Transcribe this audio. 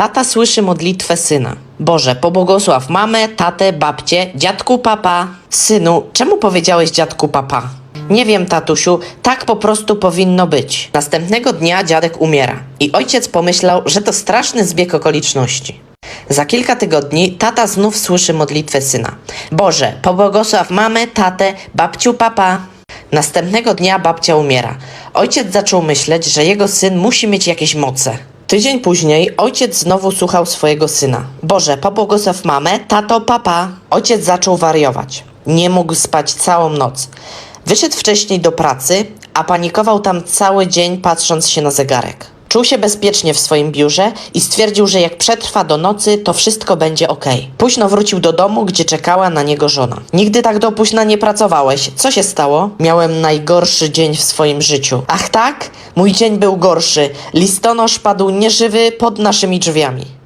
Tata słyszy modlitwę syna. Boże, pobłogosław mamę, tatę, babcię, dziadku papa. Synu, czemu powiedziałeś dziadku papa? Nie wiem, tatusiu, tak po prostu powinno być. Następnego dnia dziadek umiera i ojciec pomyślał, że to straszny zbieg okoliczności. Za kilka tygodni tata znów słyszy modlitwę syna. Boże, pobłogosław mamę, tatę, babciu, papa. Następnego dnia babcia umiera. Ojciec zaczął myśleć, że jego syn musi mieć jakieś moce. Tydzień później ojciec znowu słuchał swojego syna. Boże, pobłogosław mamę, tato, papa. Ojciec zaczął wariować. Nie mógł spać całą noc. Wyszedł wcześniej do pracy, a panikował tam cały dzień, patrząc się na zegarek. Czuł się bezpiecznie w swoim biurze i stwierdził, że jak przetrwa do nocy, to wszystko będzie ok. Późno wrócił do domu, gdzie czekała na niego żona. Nigdy tak do późna nie pracowałeś. Co się stało? Miałem najgorszy dzień w swoim życiu. Ach tak? Mój dzień był gorszy. Listonosz padł nieżywy pod naszymi drzwiami.